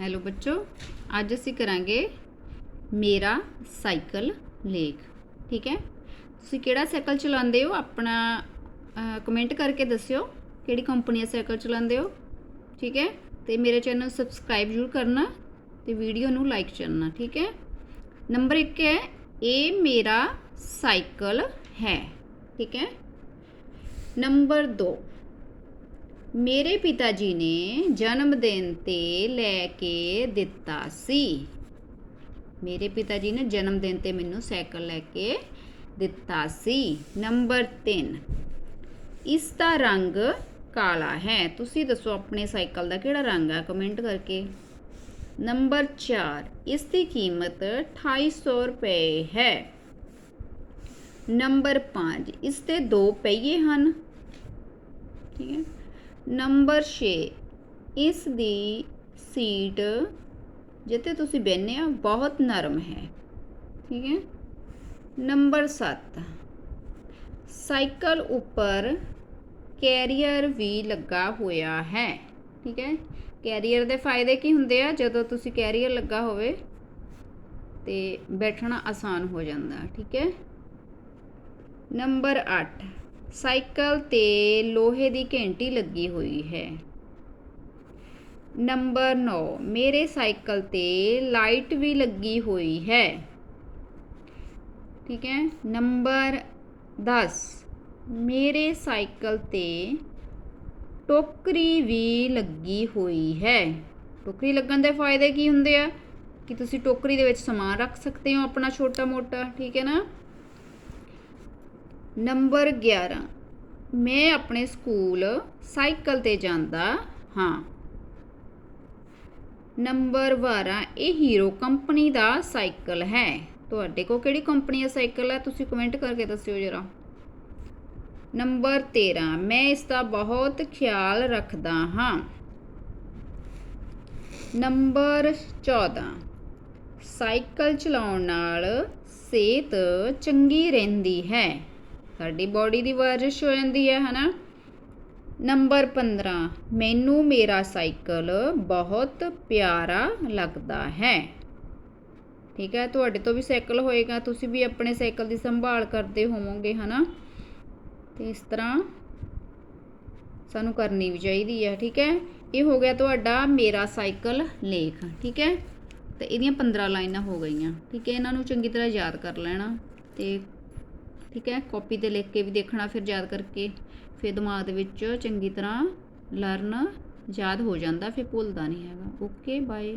Hello ਬੱਚੋ, ਅੱਜ ਅਸੀਂ ਕਰਾਂਗੇ ਮੇਰਾ ਸਾਈਕਲ ਲੇਖ, ਠੀਕ ਹੈ? ਤੁਸੀਂ ਕਿਹੜਾ ਸਾਈਕਲ ਚਲਾਉਂਦੇ ਹੋ? ਆਪਣਾ ਕਮੈਂਟ ਕਰਕੇ ਦੱਸਿਓ ਕਿਹੜੀ ਕੰਪਨੀ ਦਾ ਸਾਈਕਲ ਚਲਾਉਂਦੇ ਹੋ, ਠੀਕ ਹੈ? ਤੇ ਮੇਰੇ ਚੈਨਲ ਸਬਸਕ੍ਰਾਈਬ ਜ਼ਰੂਰ ਕਰਨਾ ਤੇ ਵੀਡੀਓ ਨੂੰ ਲਾਈਕ ਕਰਨਾ, ਠੀਕ ਹੈ? ਨੰਬਰ 1 ਹੈ, ਇਹ ਮੇਰਾ ਸਾਈਕਲ ਹੈ, ਠੀਕ ਹੈ? ਨੰਬਰ 2 ਮੇਰੇ ਪਿਤਾ ਜੀ ਨੇ ਜਨਮ ਦਿਨ ਤੇ ਲੈ ਕੇ ਦਿੱਤਾ ਸੀ। ਮੇਰੇ ਪਿਤਾ ਜੀ ਨੇ ਜਨਮ ਦਿਨ ਤੇ ਮੈਨੂੰ ਸਾਈਕਲ ਲੈ ਕੇ ਦਿੱਤਾ ਸੀ। ਨੰਬਰ 3 ਇਸ ਦਾ ਰੰਗ ਕਾਲਾ ਹੈ। ਤੁਸੀਂ ਦੱਸੋ ਆਪਣੇ ਸਾਈਕਲ ਦਾ ਕਿਹੜਾ ਰੰਗ ਹੈ ਕਮੈਂਟ ਕਰਕੇ। ਨੰਬਰ 4 ਇਸ ਦੀ ਕੀਮਤ 2800 ਰੁਪਏ ਹੈ। ਨੰਬਰ 5 ਇਸ 'ਤੇ ਦੋ ਪਹੀਏ ਹਨ। ਠੀਕ ਹੈ। ਨੰਬਰ 6 ਇਸ ਦੀ ਸੀਟ ਜਿੱਥੇ ਤੁਸੀਂ ਬਹਿੰਦੇ ਆ ਬਹੁਤ ਨਰਮ ਹੈ। ਠੀਕ ਹੈ? ਨੰਬਰ 7 ਸਾਈਕਲ ਉੱਪਰ ਕੈਰੀਅਰ ਵੀ ਲੱਗਾ ਹੋਇਆ ਹੈ। ਠੀਕ ਹੈ? ਕੈਰੀਅਰ ਦੇ ਫਾਇਦੇ ਕੀ ਹੁੰਦੇ ਆ? ਜਦੋਂ ਤੁਸੀਂ ਕੈਰੀਅਰ ਲੱਗਾ ਹੋਵੇ ਤੇ ਬੈਠਣਾ ਆਸਾਨ ਹੋ ਜਾਂਦਾ। ਠੀਕ ਹੈ? ਨੰਬਰ 8 ਸਾਈਕਲ ਤੇ ਲੋਹੇ ਦੀ ਘੰਟੀ ਲੱਗੀ ਹੋਈ ਹੈ। ਨੰਬਰ 9 ਮੇਰੇ ਸਾਈਕਲ ਤੇ ਲਾਈਟ ਵੀ ਲੱਗੀ ਹੋਈ ਹੈ। ਠੀਕ ਹੈ, ਨੰਬਰ 10 ਮੇਰੇ ਸਾਈਕਲ ਤੇ ਟੋਕਰੀ ਵੀ ਲੱਗੀ ਹੋਈ ਹੈ। ਟੋਕਰੀ ਲੱਗਣ ਦੇ ਫਾਇਦੇ ਕੀ ਹੁੰਦੇ ਆ? ਕਿ ਤੁਸੀਂ ਟੋਕਰੀ ਦੇ ਵਿੱਚ ਸਮਾਨ ਰੱਖ ਸਕਦੇ ਹੋ ਆਪਣਾ ਛੋਟਾ ਮੋਟਾ, ਠੀਕ ਹੈ ਨਾ? ਨੰਬਰ 11 ਮੈਂ ਆਪਣੇ ਸਕੂਲ ਸਾਈਕਲ ਤੇ ਜਾਂਦਾ ਹਾਂ। ਨੰਬਰ 12 ਇਹ ਹੀਰੋ ਕੰਪਨੀ ਦਾ ਸਾਈਕਲ ਹੈ। ਤੁਹਾਡੇ ਕੋਲ ਕਿਹੜੀ ਕੰਪਨੀ ਦਾ ਸਾਈਕਲ ਹੈ? ਤੁਸੀਂ ਕਮੈਂਟ ਕਰਕੇ ਦੱਸਿਓ ਜਰਾ। ਨੰਬਰ 13 ਮੈਂ ਇਸ ਦਾ ਬਹੁਤ ਖਿਆਲ ਰੱਖਦਾ ਹਾਂ। ਨੰਬਰ 14 ਸਾਈਕਲ ਚਲਾਉਣ ਨਾਲ ਸਿਹਤ ਚੰਗੀ ਰਹਿੰਦੀ ਹੈ। ਸਾਡੀ ਬਾਡੀ ਦੀ ਵਰਜਿਸ਼ ਹੋ ਜਾਂਦੀ ਹੈ, ਹਨਾ? ਨੰਬਰ 15 ਮੈਨੂੰ ਮੇਰਾ ਸਾਈਕਲ ਬਹੁਤ ਪਿਆਰਾ ਲੱਗਦਾ ਹੈ। ਠੀਕ ਹੈ, ਤੁਹਾਡੇ ਤੋਂ ਵੀ ਸਾਈਕਲ ਹੋਏਗਾ, ਤੁਸੀਂ ਵੀ ਆਪਣੇ ਸਾਈਕਲ ਦੀ ਸੰਭਾਲ ਕਰਦੇ ਹੋਵੋਗੇ, ਹਨਾ? ਤੇ ਇਸ ਤਰ੍ਹਾਂ ਸਾਨੂੰ ਕਰਨੀ ਵੀ ਚਾਹੀਦੀ ਹੈ, ਠੀਕ ਹੈ? ਇਹ ਹੋ ਗਿਆ ਤੁਹਾਡਾ ਮੇਰਾ ਸਾਈਕਲ ਲੇਖ, ਠੀਕ ਹੈ? ਤੇ ਇਹਦੀਆਂ 15 ਲਾਈਨਾਂ ਹੋ ਗਈਆਂ, ਠੀਕ ਹੈ? ਇਹਨਾਂ ਨੂੰ ਚੰਗੀ ਤਰ੍ਹਾਂ ਯਾਦ ਕਰ ਲੈਣਾ ਤੇ ਠੀਕ ਹੈ ਕਾਪੀ ਤੇ ਲਿਖ ਕੇ ਵੀ ਦੇਖਣਾ, ਫਿਰ ਯਾਦ ਕਰਕੇ ਫਿਰ ਦਿਮਾਗ ਦੇ ਵਿੱਚ ਚੰਗੀ ਤਰ੍ਹਾਂ ਲਰਨ ਯਾਦ ਹੋ ਜਾਂਦਾ, ਫਿਰ ਭੁੱਲਦਾ ਨਹੀਂ ਹੈਗਾ। Okay bye